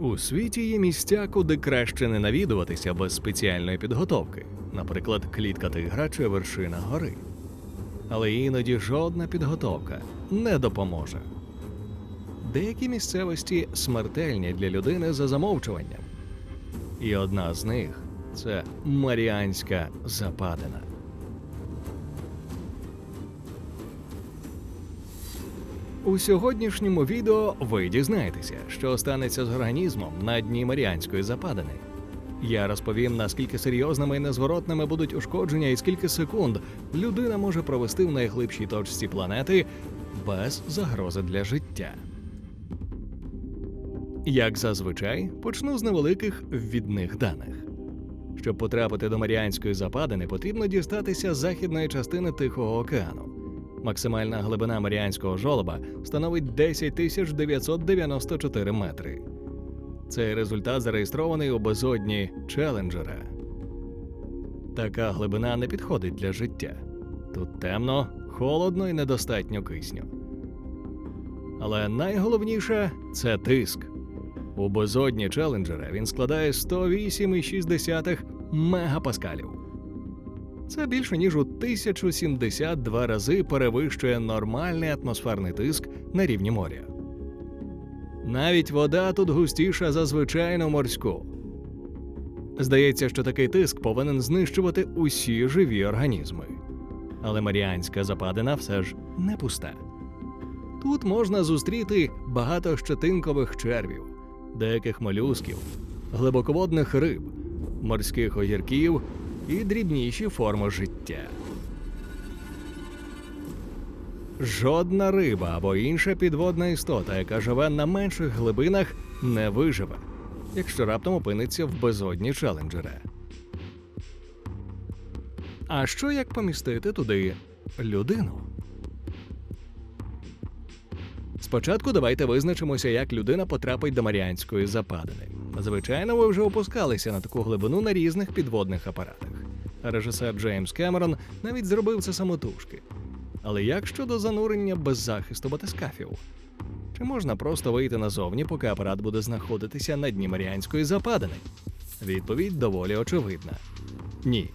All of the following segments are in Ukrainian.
У світі є місця, куди краще не навідуватися без спеціальної підготовки, наприклад, клітка тигра чи вершина гори. Але іноді жодна підготовка не допоможе. Деякі місцевості смертельні для людини за замовчуванням. І одна з них це Маріанська Западина. У сьогоднішньому відео ви дізнаєтеся, що станеться з організмом на дні Маріанської западини. Я розповім, наскільки серйозними і незворотними будуть ушкодження, і скільки секунд людина може провести в найглибшій точці планети без загрози для життя. Як зазвичай, почну з невеликих ввідних даних. Щоб потрапити до Маріанської западини, потрібно дістатися з західної частини Тихого океану. Максимальна глибина Маріанського жолоба становить 10 тисяч 994 метри. Цей результат зареєстрований у безодні Челенджера. Така глибина не підходить для життя. Тут темно, холодно і недостатньо кисню. Але найголовніше це тиск. У безодні Челенджера він складає 108,6 мегапаскалів. Це більше ніж у 1072 рази перевищує нормальний атмосферний тиск на рівні моря. Навіть вода тут густіша за звичайну морську. Здається, що такий тиск повинен знищувати усі живі організми. Але Маріанська западина все ж не пуста. Тут можна зустріти багато щетинкових червів, деяких молюсків, глибоководних риб, морських огірків і дрібніші форми життя. Жодна риба або інша підводна істота, яка живе на менших глибинах, не виживе, якщо раптом опиниться в безодні челенджера. А що як помістити туди людину? Спочатку давайте визначимося, як людина потрапить до Маріанської западини. Звичайно, ви вже опускалися на таку глибину на різних підводних апаратах. Режисер Джеймс Кемерон навіть зробив це самотужки. Але як щодо занурення без захисту батискафів? Чи можна просто вийти назовні, поки апарат буде знаходитися на дні Маріанської западини? Відповідь доволі очевидна: ні.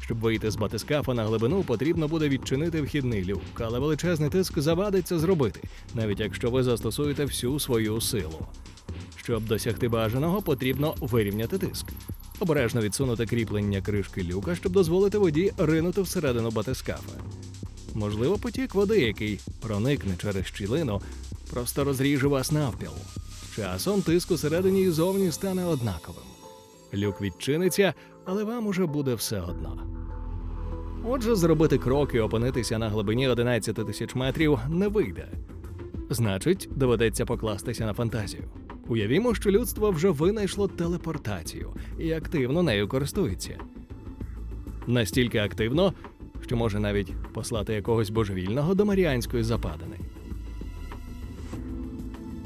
Щоб вийти з батискафа на глибину, потрібно буде відчинити вхідний люк, але величезний тиск завадить це зробити, навіть якщо ви застосуєте всю свою силу. Щоб досягти бажаного, потрібно вирівняти тиск. Обережно відсунути кріплення кришки люка, щоб дозволити воді ринути всередину батискафа. Можливо, потік води, який проникне через щілину, просто розріже вас навпіл. Часом тиск усередині і зовні стане однаковим. Люк відчиниться, але вам уже буде все одно. Отже, зробити крок і опинитися на глибині 11 тисяч метрів не вийде. Значить, доведеться покластися на фантазію. Уявімо, що людство вже винайшло телепортацію і активно нею користується. Настільки активно, що може навіть послати якогось божевільного до Маріанської западини.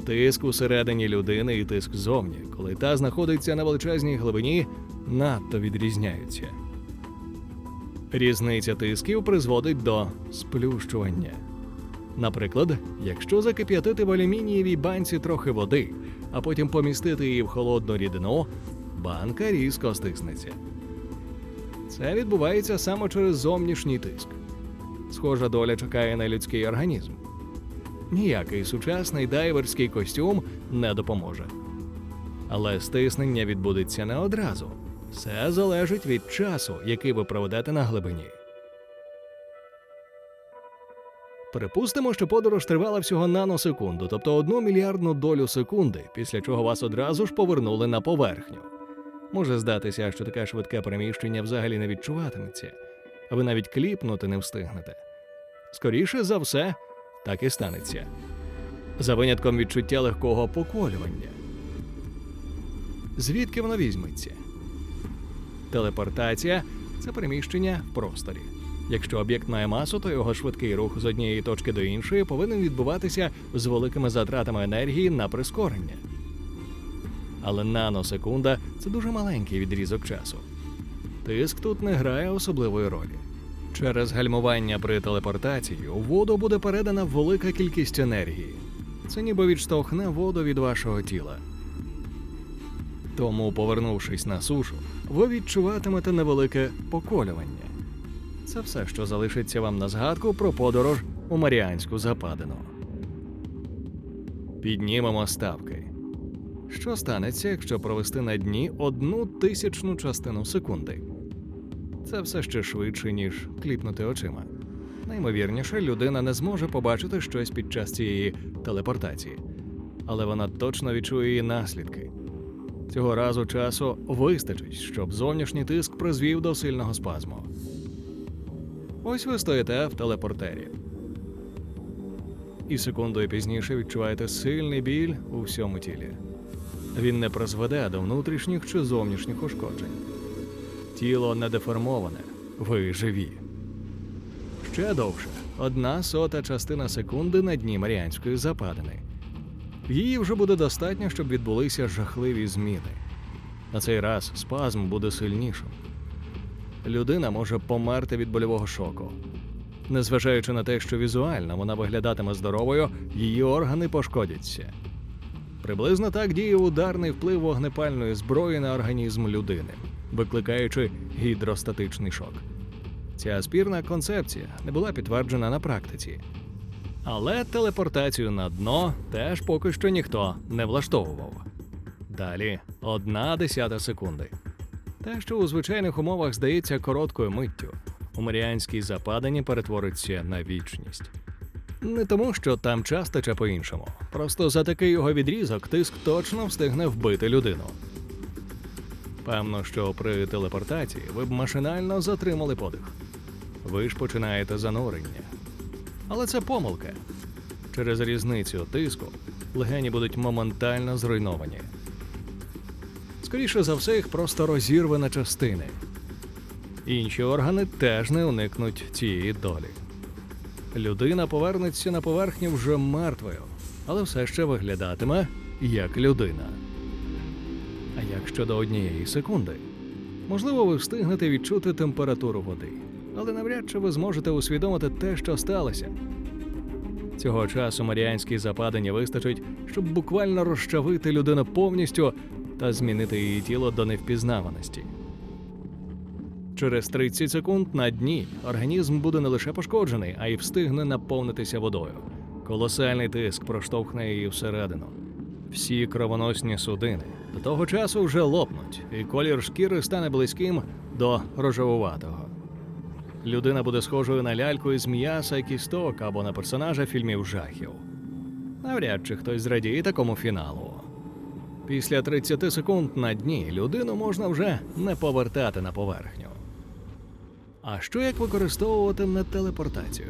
Тиск усередині людини і тиск зовні, коли та знаходиться на величезній глибині, надто відрізняються. Різниця тисків призводить до сплющування. Наприклад, якщо закип'ятити в алюмінієвій банці трохи води, а потім помістити її в холодну рідину, банка різко стиснеться. Це відбувається саме через зовнішній тиск. Схожа доля чекає на людський організм. Ніякий сучасний дайверський костюм не допоможе. Але стиснення відбудеться не одразу. Все залежить від часу, який ви проведете на глибині. Припустимо, що подорож тривала всього наносекунду, тобто одну мільярдну долю секунди, після чого вас одразу ж повернули на поверхню. Може здатися, що таке швидке переміщення взагалі не відчуватиметься, а ви навіть кліпнути не встигнете. Скоріше за все, так і станеться. За винятком відчуття легкого поколювання. Звідки воно візьметься? Телепортація це переміщення в просторі. Якщо об'єкт має масу, то його швидкий рух з однієї точки до іншої повинен відбуватися з великими затратами енергії на прискорення. Але наносекунда це дуже маленький відрізок часу. Тиск тут не грає особливої ролі. Через гальмування при телепортації у воду буде передана велика кількість енергії. Це ніби відштовхне воду від вашого тіла. Тому, повернувшись на сушу, ви відчуватимете невелике поколювання. Це все, що залишиться вам на згадку про подорож у Маріанську западину. Піднімемо ставки. Що станеться, якщо провести на дні одну тисячну частину секунди? Це все ще швидше, ніж кліпнути очима. Наймовірніше, людина не зможе побачити щось під час цієї телепортації, але вона точно відчує її наслідки. Цього разу часу вистачить, щоб зовнішній тиск призвів до сильного спазму. Ось ви стоїте в телепортері. І секундою пізніше відчуваєте сильний біль у всьому тілі. Він не призведе до внутрішніх чи зовнішніх ушкоджень. Тіло не деформоване, ви живі. Ще довше одна сота частина секунди на дні Маріанської западини. Її вже буде достатньо, щоб відбулися жахливі зміни. На цей раз спазм буде сильнішим. Людина може померти від больового шоку. Незважаючи на те, що візуально вона виглядатиме здоровою, її органи пошкодяться. Приблизно так діє ударний вплив вогнепальної зброї на організм людини, викликаючи гідростатичний шок. Ця спірна концепція не була підтверджена на практиці. Але телепортацію на дно теж поки що ніхто не влаштовував. Далі одна десята секунди. Те, що у звичайних умовах здається короткою миттю, у Маріанській западині перетвориться на вічність. Не тому, що там час тече по-іншому. Просто за такий його відрізок тиск точно встигне вбити людину. Певно, що при телепортації ви б машинально затримали подих. Ви ж починаєте занурення. Але це помилка. Через різницю тиску легені будуть моментально зруйновані. Скоріше за все, їх просто розірве на частини. Інші органи теж не уникнуть цієї долі. Людина повернеться на поверхню вже мертвою, але все ще виглядатиме як людина. А як щодо однієї секунди? Можливо, ви встигнете відчути температуру води, але навряд чи ви зможете усвідомити те, що сталося. Цього часу Маріанській западині вистачить, щоб буквально розчавити людину повністю та змінити її тіло до невпізнаваності. Через 30 секунд на дні організм буде не лише пошкоджений, а й встигне наповнитися водою. Колосальний тиск проштовхне її всередину. Всі кровоносні судини до того часу вже лопнуть, і колір шкіри стане близьким до рожевуватого. Людина буде схожою на ляльку із м'яса і кісток або на персонажа фільмів жахів. Навряд чи хтось зрадіє такому фіналу. Після 30 секунд на дні людину можна вже не повертати на поверхню. А що як використовувати не телепортацію?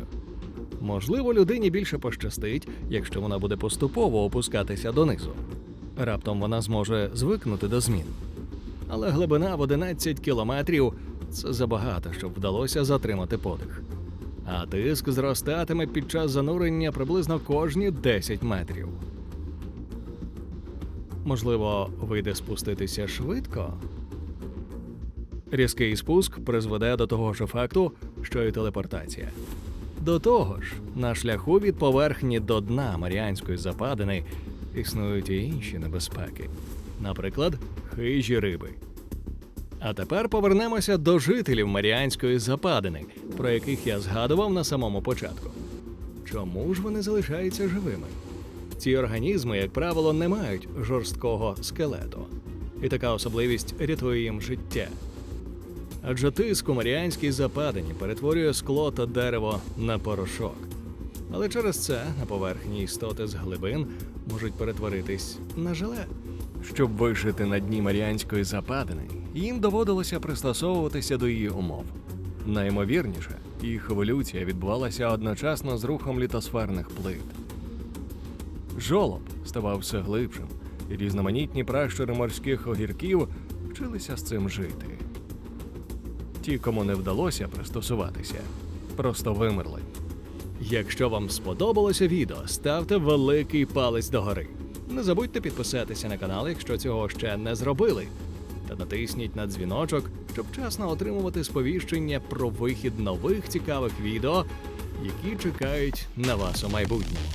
Можливо, людині більше пощастить, якщо вона буде поступово опускатися донизу. Раптом вона зможе звикнути до змін. Але глибина в 11 кілометрів це забагато, щоб вдалося затримати подих. А тиск зростатиме під час занурення приблизно кожні 10 метрів. Можливо, вийде спуститися швидко. Різкий спуск призведе до того ж ефекту, що й телепортація. До того ж, на шляху від поверхні до дна Маріанської западини існують і інші небезпеки, наприклад, хижі риби. А тепер повернемося до жителів Маріанської западини, про яких я згадував на самому початку. Чому ж вони залишаються живими? Ці організми, як правило, не мають жорсткого скелету, і така особливість рятує їм життя. Адже тиск у Маріанській западині перетворює скло та дерево на порошок. Але через це на поверхні істоти з глибин можуть перетворитись на желе. Щоб вижити на дні Маріанської западини, їм доводилося пристосовуватися до її умов. Наймовірніше, їх еволюція відбувалася одночасно з рухом літосферних плит. Жолоб ставав все глибшим, і різноманітні пращури морських огірків вчилися з цим жити. Ті, кому не вдалося пристосуватися, просто вимерли. Якщо вам сподобалося відео, ставте великий палець догори. Не забудьте підписатися на канал, якщо цього ще не зробили. Та натисніть на дзвіночок, щоб вчасно отримувати сповіщення про вихід нових цікавих відео, які чекають на вас у майбутньому.